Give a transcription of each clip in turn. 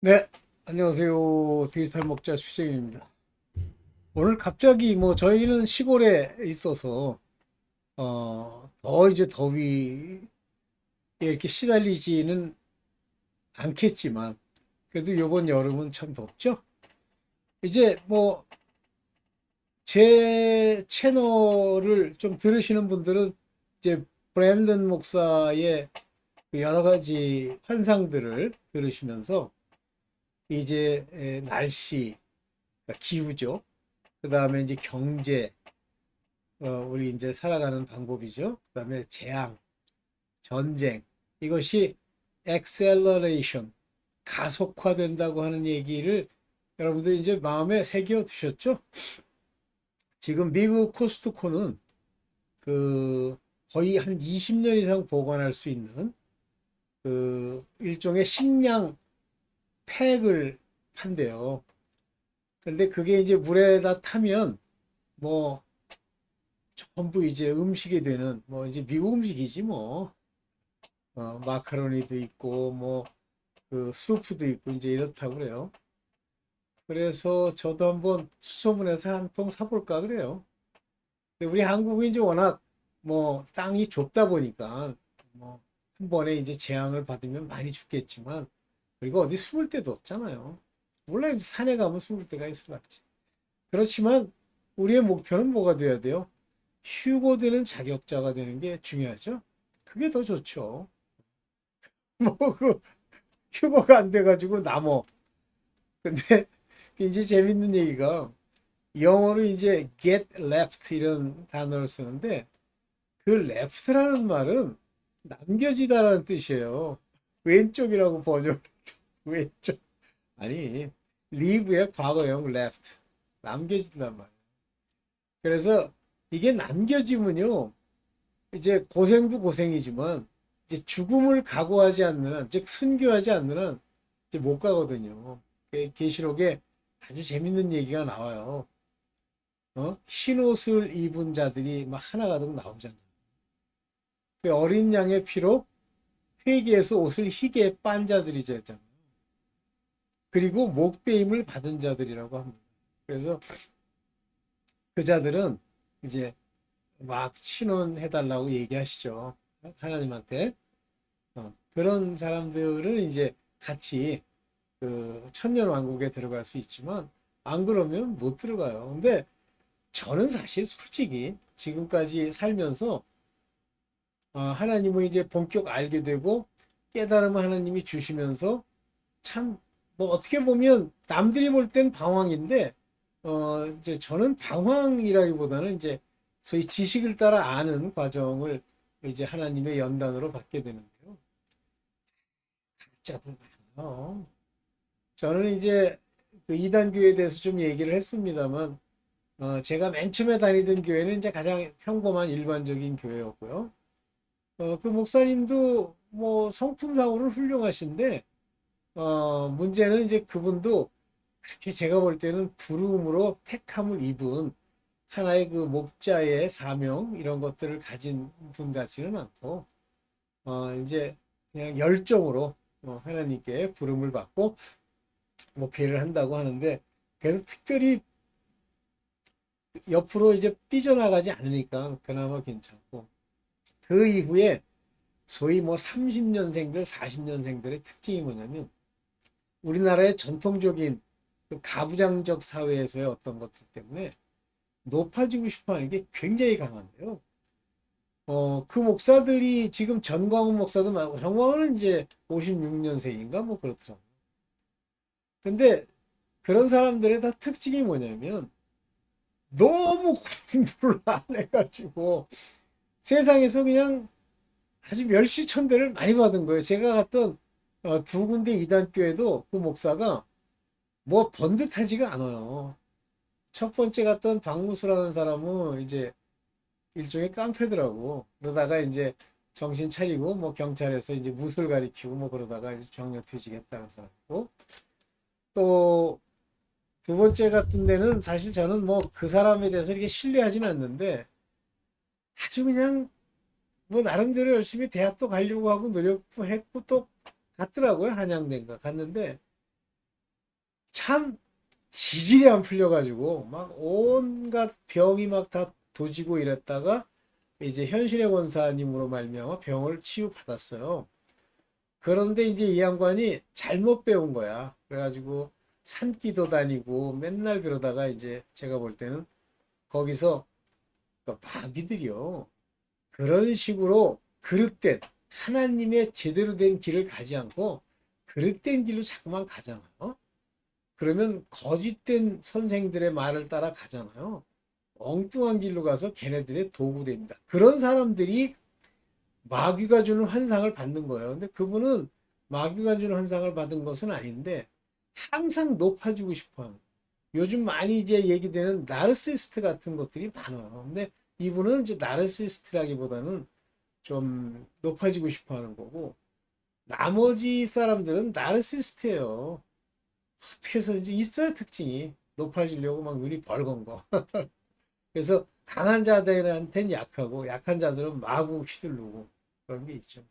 네, 안녕하세요. 디지털 목자 추정입니다. 오늘 갑자기 뭐 저희는 시골에 있어서 어, 더 이제 더위에 이렇게 시달리지는 않겠지만 그래도 이번 여름은 참 덥죠? 이제 뭐 제 채널을 좀 들으시는 분들은 이제 브랜든 목사의 그 여러 가지 환상들을 들으시면서 이제 에, 날씨, 그러니까 기후죠. 그 다음에 이제 경제, 어, 우리 이제 살아가는 방법이죠. 그 다음에 재앙, 전쟁, 이것이 acceleration, 가속화된다고 하는 얘기를 여러분들 이제 마음에 새겨 두셨죠? 지금 미국 코스트코는 그 거의 한 20년 이상 보관할 수 있는 그 일종의 식량 팩을 판대요. 근데 그게 이제 물에다 타면 뭐 전부 이제 음식이 되는 뭐 이제 미국 음식이지 뭐 어, 마카로니도 있고 뭐 그 수프도 있고 이제 이렇다고 그래요. 그래서 저도 한번 수소문해서 한 통 사볼까 그래요. 근데 우리 한국은 이제 워낙 뭐 땅이 좁다 보니까 뭐 한 번에 이제 재앙을 받으면 많이 죽겠지만 그리고 어디 숨을 데도 없잖아요. 물론 이제 산에 가면 숨을 데가 있어봤지. 그렇지만 우리의 목표는 뭐가 돼야 돼요? 휴고되는 자격자가 되는 게 중요하죠. 그게 더 좋죠. 뭐 그 휴고가 안 돼가지고 남어. 근데 이제 재밌는 얘기가 영어로 이제 get left 이런 단어를 쓰는데 그 left라는 말은 남겨지다라는 뜻이에요. 왼쪽이라고 번역. 왼쪽. 아니, leave의 과거형 left. 남겨진단 말이에요. 그래서 이게 남겨지면요. 이제 고생도 고생이지만 이제 죽음을 각오하지 않는 한, 즉 순교하지 않는 한 이제 못 가거든요. 그 계시록에 아주 재밌는 얘기가 나와요. 어? 흰 옷을 입은 자들이 막 하나가득 나오잖아요. 그 어린 양의 피로 회개에서 옷을 희게 빤 자들이죠 했잖아요. 그리고 목배임을 받은 자들이라고 합니다. 그래서 그 자들은 이제 막 신원해달라고 얘기하시죠. 하나님한테. 어, 그런 사람들은 이제 같이 그 천년 왕국에 들어갈 수 있지만 안 그러면 못 들어가요. 근데 저는 사실 솔직히 지금까지 살면서 어, 하나님을 이제 본격 알게 되고 깨달음을 하나님이 주시면서 참 뭐 어떻게 보면 남들이 볼 땐 방황인데 어 이제 저는 방황이라기보다는 이제 소위 지식을 따라 아는 과정을 이제 하나님의 연단으로 받게 되는데요. 가짜도 많아요. 저는 이제 그 이단 교회에 대해서 좀 얘기를 했습니다만 어 제가 맨 처음에 다니던 교회는 이제 가장 평범한 일반적인 교회였고요. 어, 그 목사님도 뭐 성품상으로는 훌륭하신데, 어, 문제는 이제 그분도 그렇게 제가 볼 때는 부름으로 택함을 입은 하나의 그 목자의 사명, 이런 것들을 가진 분 같지는 않고, 어, 이제 그냥 열정으로 어, 하나님께 부름을 받고 목회를 한다고 하는데, 그래서 특별히 옆으로 이제 삐져나가지 않으니까 그나마 괜찮고, 그 이후에 소위 뭐 30년생들, 40년생들의 특징이 뭐냐면 우리나라의 전통적인 그 가부장적 사회에서의 어떤 것들 때문에 높아지고 싶어 하는 게 굉장히 강한데요. 어, 그 목사들이 지금 전광훈 목사도 말고, 전광훈은 이제 56년생인가 뭐 그렇더라고요. 근데 그런 사람들의 다 특징이 뭐냐면 너무 공부를 안 해가지고 세상에서 그냥 아주 멸시천대를 많이 받은 거예요. 제가 갔던 어, 두 군데 이단교회도 그 목사가 뭐 번듯하지가 않아요. 첫 번째 갔던 박무수라는 사람은 이제 일종의 깡패더라고. 그러다가 이제 정신 차리고 뭐 경찰에서 이제 무술 가리키고 뭐 그러다가 이제 정년퇴직했다는 사람이고 또 두 번째 같은 데는 사실 저는 뭐 그 사람에 대해서 이렇게 신뢰하지는 않는데 아주 그냥 뭐 나름대로 열심히 대학도 가려고 하고 노력도 했고 또 갔더라고요 한양대인가 갔는데 참 지질이 안 풀려가지고 막 온갖 병이 막 다 도지고 이랬다가 이제 현신의 권사님으로 말미암아 병을 치유받았어요. 그런데 이제 이 양반이 잘못 배운 거야. 그래가지고 산기도 다니고 맨날 그러다가 이제 제가 볼 때는 거기서 그 마귀들이요. 그런 식으로 그릇된 하나님의 제대로 된 길을 가지 않고 그릇된 길로 자꾸만 가잖아요. 그러면 거짓된 선생들의 말을 따라 가잖아요. 엉뚱한 길로 가서 걔네들의 도구 됩니다. 그런 사람들이 마귀가 주는 환상을 받는 거예요. 근데 그분은 마귀가 주는 환상을 받은 것은 아닌데 항상 높아지고 싶어 하는. 요즘 많이 이제 얘기되는 나르시스트 같은 것들이 많아요. 근데 이분은 이제 나르시스트라기보다는 좀 높아지고 싶어 하는 거고 나머지 사람들은 나르시스트예요. 어떻게 해서든지 있어요 특징이 높아지려고 막 눈이 벌건 거. 그래서 강한 자들한테는 약하고 약한 자들은 마구 휘둘르고 그런 게 있죠.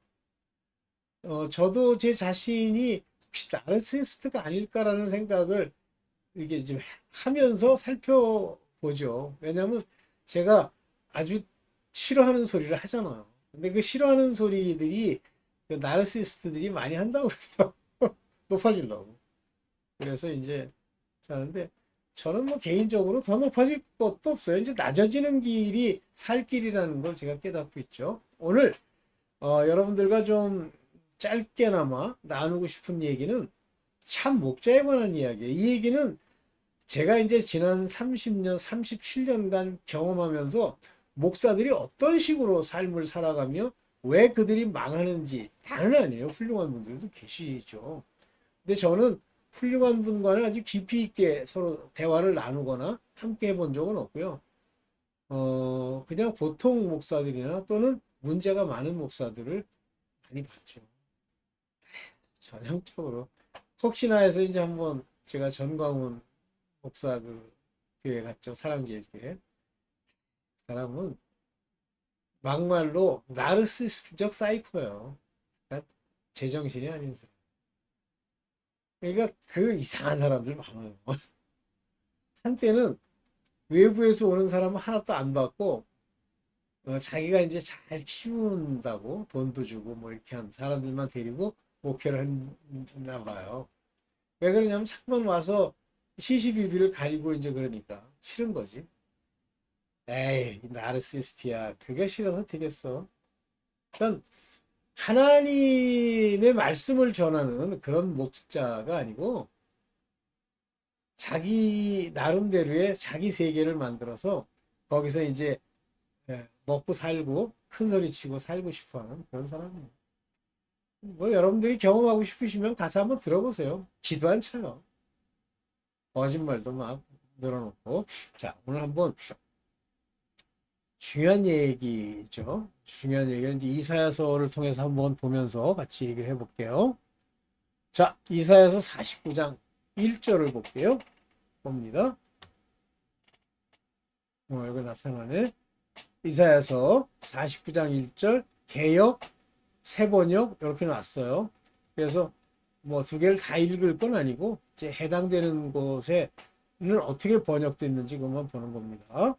어, 저도 제 자신이 혹시 나르시스트가 아닐까라는 생각을 이게 좀 하면서 살펴보죠. 왜냐하면 제가 아주 싫어하는 소리를 하잖아요. 근데 그 싫어하는 소리들이 그 나르시스트들이 많이 한다고 그래요. 높아지려고. 그래서 이제 자는데 저는 뭐 개인적으로 더 높아질 것도 없어요. 이제 낮아지는 길이 살 길이라는 걸 제가 깨닫고 있죠. 오늘 어, 여러분들과 좀 짧게나마 나누고 싶은 얘기는 참 목자에 관한 이야기예요. 이 얘기는 제가 이제 지난 30년, 37년간 경험하면서 목사들이 어떤 식으로 삶을 살아가며 왜 그들이 망하는지 다는 아니에요. 훌륭한 분들도 계시죠. 근데 저는 훌륭한 분과는 아주 깊이 있게 서로 대화를 나누거나 함께 해본 적은 없고요. 어, 그냥 보통 목사들이나 또는 문제가 많은 목사들을 많이 봤죠. 전형적으로. 혹시나 해서 이제 한번 제가 전광훈 목사 그 교회 갔죠. 사랑제일교회. 그 사람은 막말로 나르시스트적 사이코예요. 그러니까 제정신이 아닌 사람. 그러니까 그 이상한 사람들 많아요. 한때는 외부에서 오는 사람은 하나도 안 받고 어, 자기가 이제 잘 키운다고 돈도 주고 뭐 이렇게 한 사람들만 데리고 목회를 했나 봐요. 왜 그러냐면 자꾸만 와서 시시비비를 가리고 이제 그러니까 싫은 거지. 에이 나르시스트야 그게 싫어서 되겠어. 그러니까 하나님의 말씀을 전하는 그런 목자가 아니고 자기 나름대로의 자기 세계를 만들어서 거기서 이제 예, 먹고 살고 큰 소리 치고 살고 싶어 하는 그런 사람이에요. 뭐 여러분들이 경험하고 싶으시면 가서 한번 들어보세요. 기도 안 차요. 거짓말도 막 늘어놓고. 자, 오늘 한번 중요한 얘기죠. 중요한 얘기는 이사야서를 통해서 한번 보면서 같이 얘기를 해볼게요. 자, 이사야서 49장 1절을 볼게요. 봅니다. 어, 여기 나타나네. 이사야서 49장 1절 개역 세번역 이렇게 나왔어요. 그래서 뭐 두 개를 다 읽을 건 아니고 이제 해당되는 곳에는 어떻게 번역됐는지 그것만 보는 겁니다.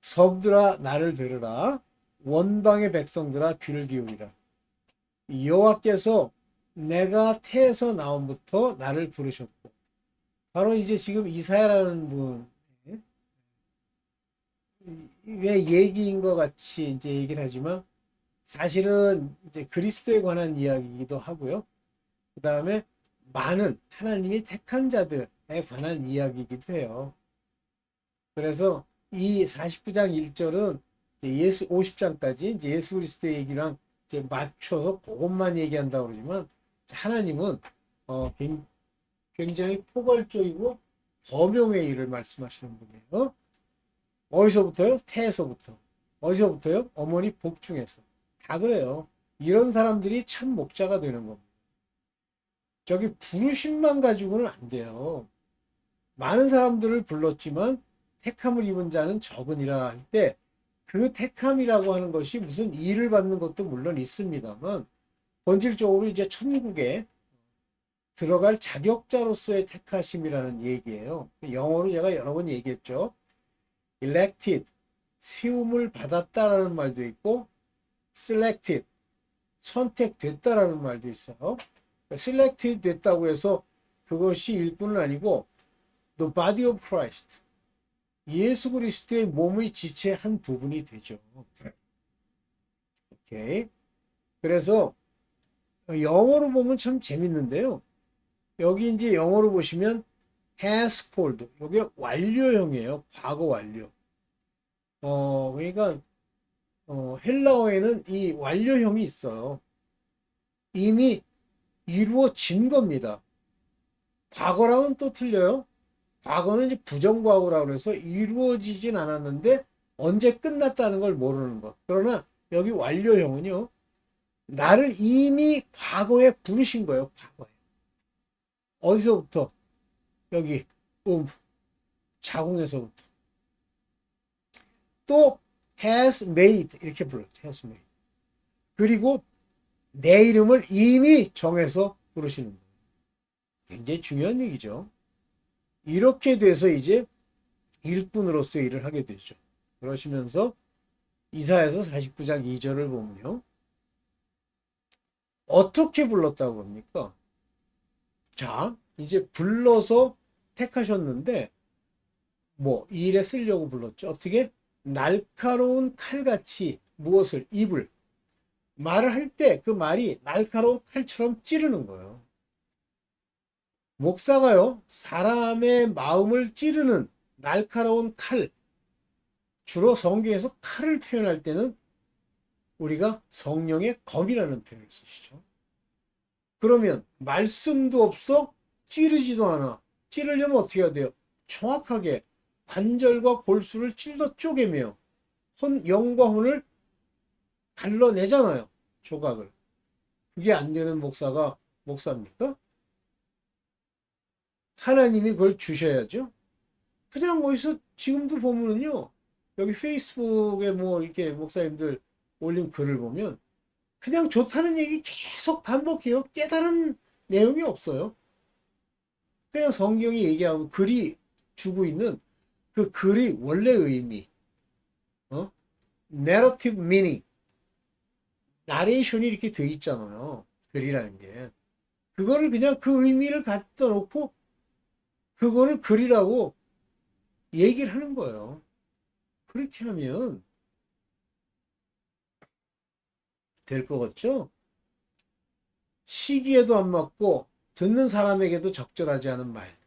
성들아 나를 들으라 원방의 백성들아 귀를 기울이라 여호와께서 내가 태에서 나옴부터 나를 부르셨고 바로 이제 지금 이사야라는 분의 얘기인 것 같이 이제 얘기를 하지만 사실은 이제 그리스도에 관한 이야기이기도 하고요. 그 다음에 많은 하나님이 택한 자들에 관한 이야기이기도 해요. 그래서 이 49장 1절은 예수 50장까지 이제 예수 그리스도의 얘기랑 이제 맞춰서 그것만 얘기한다고 그러지만 하나님은 어 굉장히 포괄적이고 범용의 일을 말씀하시는 분이에요. 어디서부터요? 태에서부터. 어디서부터요? 어머니 복중에서. 다 그래요. 이런 사람들이 참 목자가 되는 겁니다. 저기 부르심만 가지고는 안 돼요. 많은 사람들을 불렀지만 택함을 입은 자는 적으니라 할 때 그 택함이라고 하는 것이 무슨 일을 받는 것도 물론 있습니다만 본질적으로 이제 천국에 들어갈 자격자로서의 택하심이라는 얘기예요. 영어로 제가 여러 번 얘기했죠. elected, 세움을 받았다라는 말도 있고, selected, 선택됐다라는 말도 있어요. selected 됐다고 해서 그것이 일뿐은 아니고, the body of Christ, 예수 그리스도의 몸의 지체 한 부분이 되죠. 오케이. 그래서 영어로 보면 참 재밌는데요. 여기 이제 영어로 보시면 has called. 이게 완료형이에요. 과거 완료. 어, 그러니까 어, 헬라어에는 이 완료형이 있어요. 이미 이루어진 겁니다. 과거랑은 또 틀려요. 과거는 이제 부정과거라고 해서 이루어지진 않았는데 언제 끝났다는 걸 모르는 것. 그러나 여기 완료형은요. 나를 이미 과거에 부르신 거예요. 과거에. 어디서부터? 여기 음 자궁에서부터. 또 has made 이렇게 불렀죠. has made. 그리고 내 이름을 이미 정해서 부르시는 거예요. 굉장히 중요한 얘기죠. 이렇게 돼서 이제 일꾼으로서 일을 하게 되죠. 그러시면서 이사에서 49장 2절을 보면요. 어떻게 불렀다고 합니까? 자, 이제 불러서 택하셨는데, 뭐, 이 일에 쓰려고 불렀죠. 어떻게? 날카로운 칼같이 무엇을? 입을. 말을 할 때 그 말이 날카로운 칼처럼 찌르는 거예요. 목사가요, 사람의 마음을 찌르는 날카로운 칼. 주로 성경에서 칼을 표현할 때는 우리가 성령의 검이라는 표현을 쓰시죠. 그러면 말씀도 없어 찌르지도 않아. 찌르려면 어떻게 해야 돼요? 정확하게 관절과 골수를 찔러 쪼개며 혼, 영과 혼을 갈라내잖아요. 조각을. 그게 안 되는 목사가 목사입니까? 하나님이 그걸 주셔야죠. 그냥 어디서 지금도 보면은요. 여기 페이스북에 뭐 이렇게 목사님들 올린 글을 보면 그냥 좋다는 얘기 계속 반복해요. 깨달은 내용이 없어요. 그냥 성경이 얘기하고 글이 주고 있는 그 글이 원래 의미, 어? narrative meaning, 나레이션이 이렇게 돼 있잖아요. 글이라는 게. 그거를 그냥 그 의미를 갖다 놓고 그거를 글이라고 얘기를 하는 거예요. 그렇게 하면 될 것 같죠? 시기에도 안 맞고 듣는 사람에게도 적절하지 않은 말들.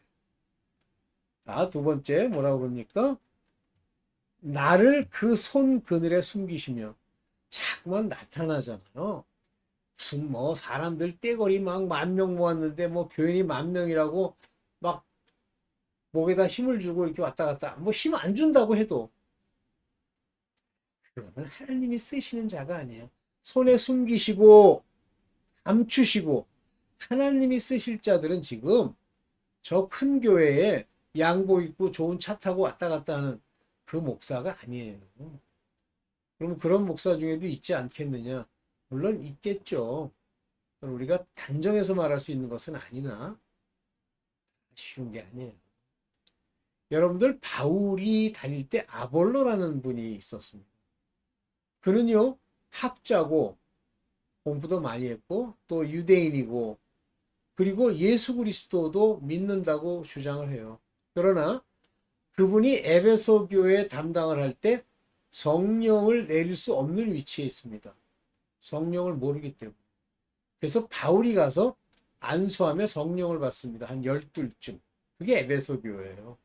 자, 두 번째 뭐라고 그럽니까? 나를 그 손 그늘에 숨기시며 자꾸만 나타나잖아요. 무슨 뭐 사람들 떼거리 막 만 명 모았는데 뭐 교인이 만 명이라고 막 목에다 힘을 주고 이렇게 왔다 갔다 뭐 힘 안 준다고 해도 그거는 하나님이 쓰시는 자가 아니에요. 손에 숨기시고 감추시고 하나님이 쓰실 자들은 지금 저 큰 교회에 양복 입고 좋은 차 타고 왔다 갔다 하는 그 목사가 아니에요. 그럼 그런 목사 중에도 있지 않겠느냐? 물론 있겠죠. 우리가 단정해서 말할 수 있는 것은 아니나 쉬운 게 아니에요. 여러분들 바울이 다닐 때 아볼로라는 분이 있었습니다. 그는요 학자고 공부도 많이 했고 또 유대인이고 그리고 예수 그리스도도 믿는다고 주장을 해요. 그러나 그분이 에베소 교회 담당을 할 때 성령을 내릴 수 없는 위치에 있습니다. 성령을 모르기 때문에. 그래서 바울이 가서 안수하며 성령을 받습니다. 한 열둘쯤. 그게 에베소 교회예요.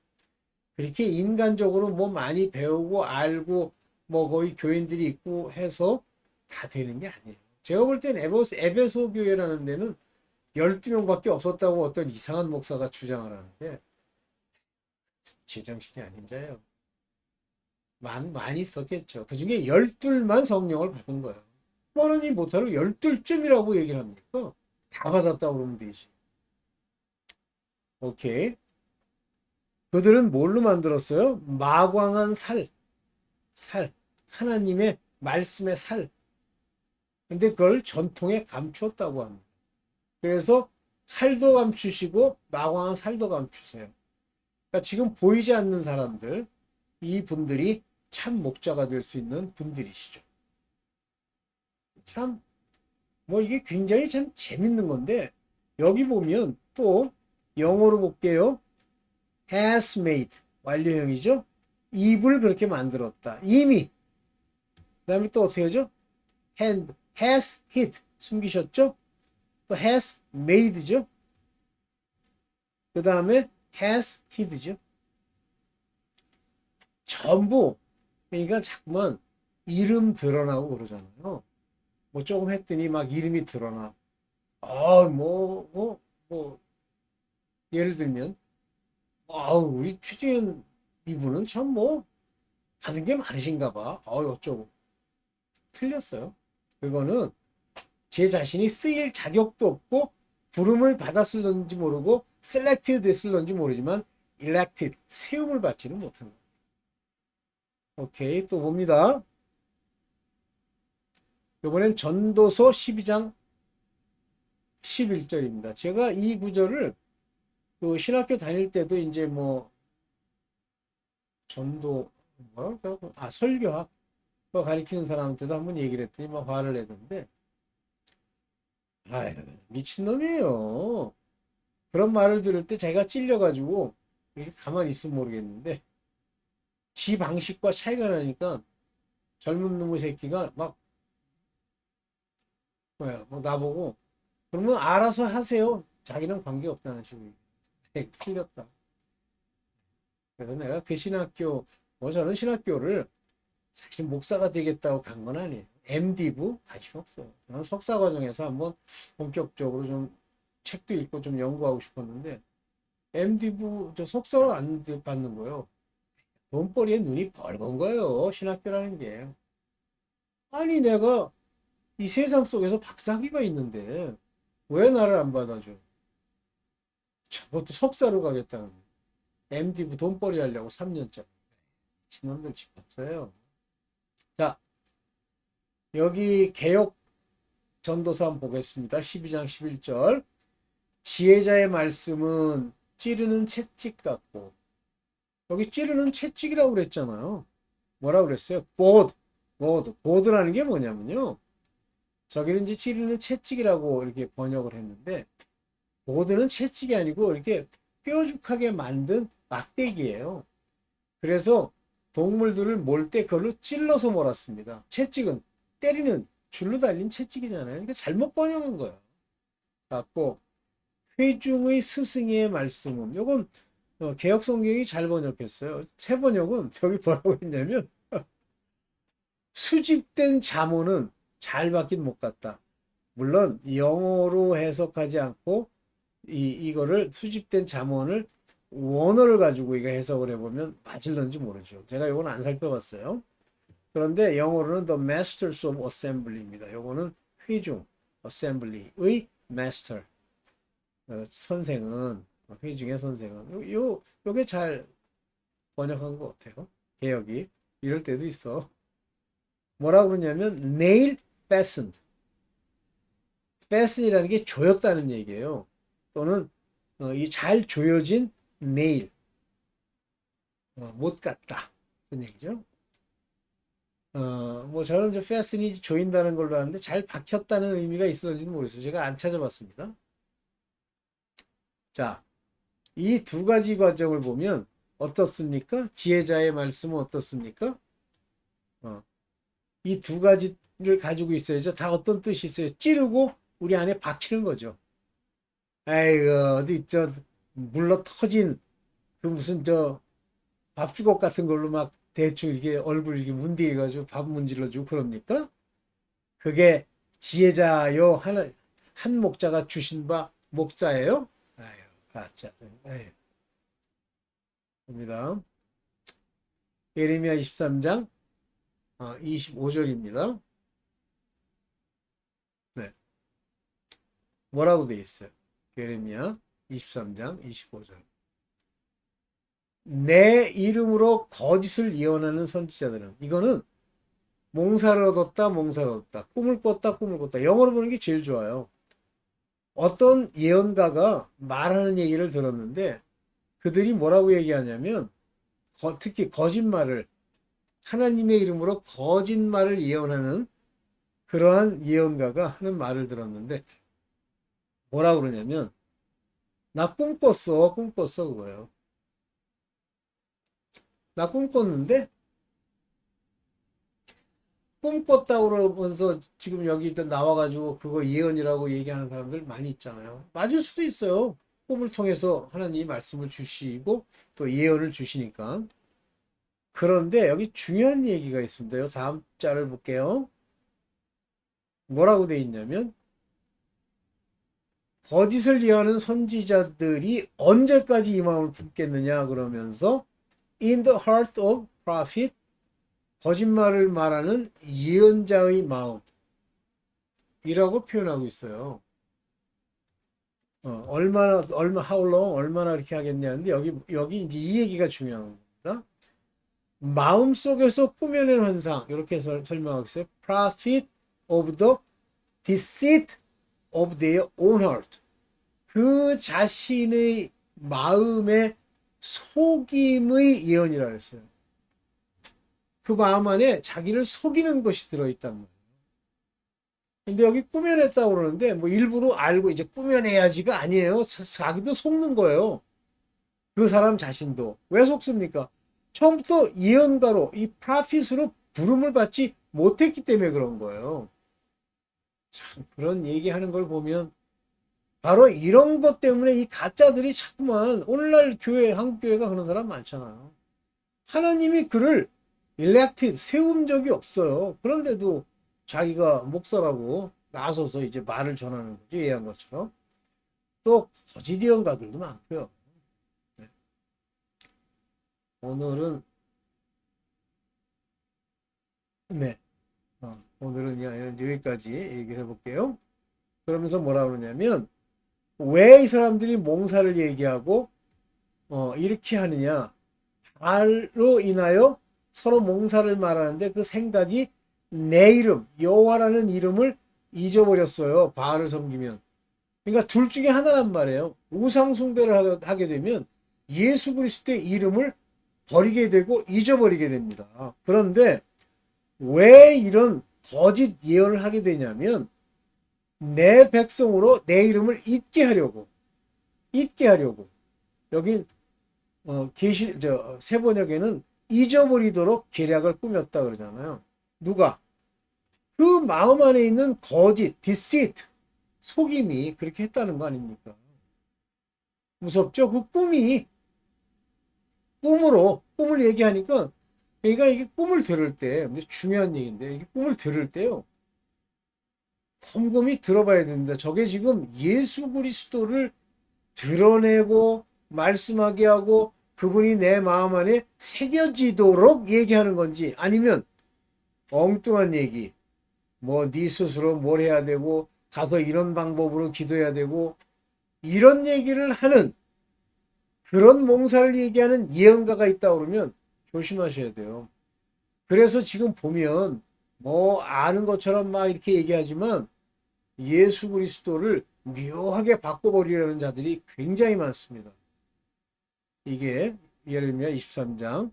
그렇게 인간적으로 뭐 많이 배우고 알고 뭐 거의 교인들이 있고 해서 다 되는 게 아니에요. 제가 볼 땐 에베소, 에베소 교회라는 데는 12명밖에 없었다고 어떤 이상한 목사가 주장을 하는데 제 정신이 아닌 자예요. 많, 많이 있었겠죠. 그 중에 12만 성령을 받은 거예요. 뻔하니 못하러 12쯤이라고 얘기를 합니까? 다 받았다고 그러면 되지. 오케이. 그들은 뭘로 만들었어요? 마광한 살. 살. 하나님의 말씀의 살. 근데 그걸 전통에 감추었다고 합니다. 그래서 칼도 감추시고 마광한 살도 감추세요. 그러니까 지금 보이지 않는 사람들, 이 분들이 참 목자가 될 수 있는 분들이시죠. 참, 뭐 이게 굉장히 참 재밌는 건데, 여기 보면 또 영어로 볼게요. Has made, 완료형이죠. 입을 그렇게 만들었다. 이미. 그 다음에 또 어떻게 하죠? hand, has hit, 숨기셨죠? 또 has made죠. 그 다음에 has hid죠. 전부 그러니까 자꾸만 이름 드러나고 그러잖아요. 뭐 조금 했더니 막 이름이 드러나. 아, 뭐, 뭐, 뭐, 예를 들면, 아, 우리 최지은 이분은 참 뭐, 받은 게 많으신가 봐. 아, 어쩌고. 틀렸어요. 그거는 제 자신이 쓰일 자격도 없고, 부름을 받았을런지 모르고, 셀렉티드 됐을런지 모르지만, elected, 세움을 받지는 못한 거예요. 오케이, 또 봅니다. 이번엔 전도서 12장 11절입니다. 제가 이 구절을 그 신학교 다닐 때도 이제 뭐 전도 뭐랄까 아 설교학 그 가리키는 사람한테도 한번 얘기를 했더니 막 화를 내던데 아유 미친놈이에요. 그런 말을 들을 때 제가 찔려가지고 이렇게 가만히 있으면 모르겠는데 지 방식과 차이가 나니까 젊은 놈의 새끼가 막 뭐야 뭐 나보고 그러면 알아서 하세요. 자기는 관계 없다는 식으로 에이, 틀렸다. 그래서 내가 그 신학교 뭐 저는 신학교를 사실 목사가 되겠다고 간 건 아니에요. MD부 관심 없어요. 저는 석사 과정에서 한번 본격적으로 좀 책도 읽고 좀 연구하고 싶었는데 MD부 저 석사를 안 받는 거예요. 돈벌이에 눈이 벌건 거예요. 신학교라는 게. 아니 내가 이 세상 속에서 박사학위가 있는데 왜 나를 안 받아줘? 저것도 석사로 가겠다는 MD부 돈벌이 하려고 3년짜리. 미친놈들 집 없어요. 자, 여기 개혁 전도서 한번 보겠습니다. 12장 11절. 지혜자의 말씀은 찌르는 채찍 같고, 여기 찌르는 채찍이라고 그랬잖아요. 뭐라고 그랬어요? 곧, 곧, 곧이라는 게 뭐냐면요. 저기는 이제 찌르는 채찍이라고 이렇게 번역을 했는데, 보드는 채찍이 아니고 이렇게 뾰족하게 만든 막대기예요. 그래서 동물들을 몰 때 그걸로 찔러서 몰았습니다. 채찍은 때리는 줄로 달린 채찍이잖아요. 그러니까 잘못 번역한 거예요. 갖고 회중의 스승의 말씀은 이건 어, 개혁 성경이 잘 번역했어요. 새 번역은 저기 뭐라고 했냐면 수집된 자문은 잘 받긴 못 갔다. 물론 영어로 해석하지 않고 이 이거를 수집된 잠언을 원어를 가지고 이거 해석을 해보면 맞을런지 모르죠. 제가 이건 안 살펴봤어요. 그런데 영어로는 The Masters of Assembly입니다. 요거는 회중 Assembly의 Master 어, 선생은 회중의 선생은 요, 요 요게 잘 번역한 것 같아요. 개혁이 이럴 때도 있어. 뭐라고 그러냐면 nail fastened. fasten이라는 게 조였다는 얘기예요. 또는 어, 이잘 조여진 네일 어, 못 갔다 그런 얘기죠. 어, 뭐 저는 저 패스니 조인다는 걸로 아는데 잘 박혔다는 의미가 있었는지는 모르겠어요. 제가 안 찾아봤습니다. 자, 이 두 가지 과정을 보면 어떻습니까? 지혜자의 말씀은 어떻습니까? 어, 이 두 가지를 가지고 있어야죠. 다 어떤 뜻이 있어요? 찌르고 우리 안에 박히는 거죠. 아이고 어디 저 물러 터진 그 무슨 저 밥주걱 같은 걸로 막 대충 이렇게 얼굴 이렇게 문디해 가지고 밥 문질러 주고 그럽니까? 그게 지혜자요 하나 한 목자가 주신 바 목자예요? 아유 가짜 봅니다. 예레미야 23장 25절입니다. 네. 뭐라고 되어 있어요? 예레미야 23장 25절. 내 이름으로 거짓을 예언하는 선지자들은 이거는 몽사를 얻었다 몽사를 얻었다 꿈을 꿨다 꿈을 꿨다 영어로 보는 게 제일 좋아요. 어떤 예언가가 말하는 얘기를 들었는데 그들이 뭐라고 얘기하냐면 거- 특히 거짓말을 하나님의 이름으로 거짓말을 예언하는 그러한 예언가가 하는 말을 들었는데 뭐라고 그러냐면 나 꿈 꿨어. 꿈 꿨어 그거예요. 나 꿈 꿨는데 꿈 꿨다고 그러면서 지금 여기 일단 나와가지고 그거 예언이라고 얘기하는 사람들 많이 있잖아요. 맞을 수도 있어요. 꿈을 통해서 하나님이 말씀을 주시고 또 예언을 주시니까. 그런데 여기 중요한 얘기가 있습니다. 요 다음 자를 볼게요. 뭐라고 돼 있냐면 거짓을 예하는 선지자들이 언제까지 이 마음을 품겠느냐 그러면서 in the heart of prophet 거짓말을 말하는 예언자의 마음 이라고 표현하고 있어요. 어, 얼마나 얼마 how long 얼마나 이렇게 하겠냐는데 여기 여기 이제 이 얘기가 중요한 겁니다. 마음 속에서 꾸며낸 환상 이렇게 설- 설명하고 있어요. Prophet of the deceit of their own heart. 그 자신의 마음의 속임의 예언이라 그랬어요. 그 마음 안에 자기를 속이는 것이 들어있단 말이에요. 근데 여기 꾸며냈다고 그러는데 뭐 일부러 알고 이제 꾸며내야지가 아니에요. 자- 자기도 속는 거예요. 그 사람 자신도. 왜 속습니까? 처음부터 예언가로 이 프라핏으로 부름을 받지 못했기 때문에 그런 거예요. 참 그런 얘기하는 걸 보면 바로 이런 것 때문에 이 가짜들이 자꾸만 오늘날 교회 한국 교회가 그런 사람 많잖아요. 하나님이 그를 일렉트 세운 적이 없어요. 그런데도 자기가 목사라고 나서서 이제 말을 전하는 거죠. 예한 것처럼. 또 거짓 예언가들도 많고요. 네. 오늘은 네. 어, 오늘은 여기까지 얘기를 해볼게요. 그러면서 뭐라 그러냐면 왜 이 사람들이 몽사를 얘기하고 어, 이렇게 하느냐? 발로 인하여 서로 몽사를 말하는데 그 생각이 내 이름 여호와라는 이름을 잊어버렸어요. 바알을 섬기면. 그러니까 둘 중에 하나란 말이에요. 우상 숭배를 하게 되면 예수 그리스도의 이름을 버리게 되고 잊어버리게 됩니다. 그런데 왜 이런 거짓 예언을 하게 되냐면 내 백성으로 내 이름을 잊게 하려고 잊게 하려고 여기 어, 계시 저 세번역에는 잊어버리도록 계략을 꾸몄다 그러잖아요. 누가 그 마음 안에 있는 거짓, deceit, 속임이 그렇게 했다는 거 아닙니까? 무섭죠? 그 꿈이 꿈으로 꿈을 얘기하니까 그러니까 이게 꿈을 들을 때 중요한 얘기인데 이게 꿈을 들을 때요. 곰곰이 들어봐야 됩니다. 저게 지금 예수 그리스도를 드러내고 말씀하게 하고 그분이 내 마음 안에 새겨지도록 얘기하는 건지 아니면 엉뚱한 얘기 뭐 네 스스로 뭘 해야 되고 가서 이런 방법으로 기도해야 되고 이런 얘기를 하는 그런 몽사를 얘기하는 예언가가 있다 그러면 조심하셔야 돼요. 그래서 지금 보면 뭐 아는 것처럼 막 이렇게 얘기하지만 예수 그리스도를 묘하게 바꿔버리려는 자들이 굉장히 많습니다. 이게 예레미야 23장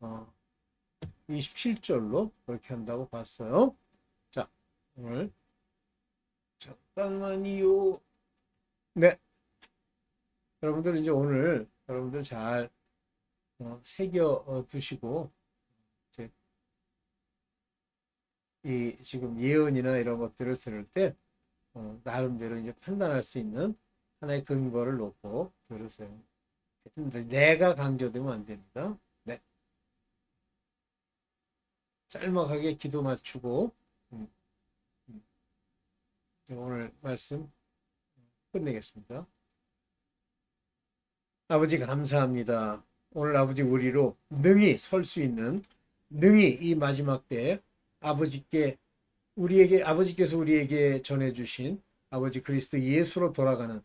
어, 27절로 그렇게 한다고 봤어요. 자, 오늘 잠깐만요. 네. 여러분들 이제 오늘 여러분들 잘 어, 새겨 어, 두시고 이 지금 예언이나 이런 것들을 들을 때 어, 나름대로 이제 판단할 수 있는 하나의 근거를 놓고 들으세요. 내가 강조되면 안 됩니다. 네. 짤막하게 기도 맞추고 음, 음. 오늘 말씀 끝내겠습니다. 아버지 감사합니다. 오늘 아버지 우리로 능히 설 수 있는 능히 이 마지막 때 아버지께 우리에게 아버지께서 우리에게 전해 주신 아버지 그리스도 예수로 돌아가는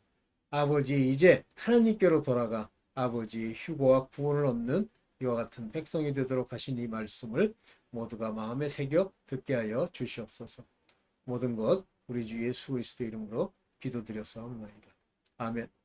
아버지 이제 하나님께로 돌아가 아버지 휴고와 구원을 얻는 이와 같은 백성이 되도록 하신 이 말씀을 모두가 마음에 새겨 듣게 하여 주시옵소서. 모든 것 우리 주 예수 그리스도 이름으로 기도드렸사옵나이다. 아멘.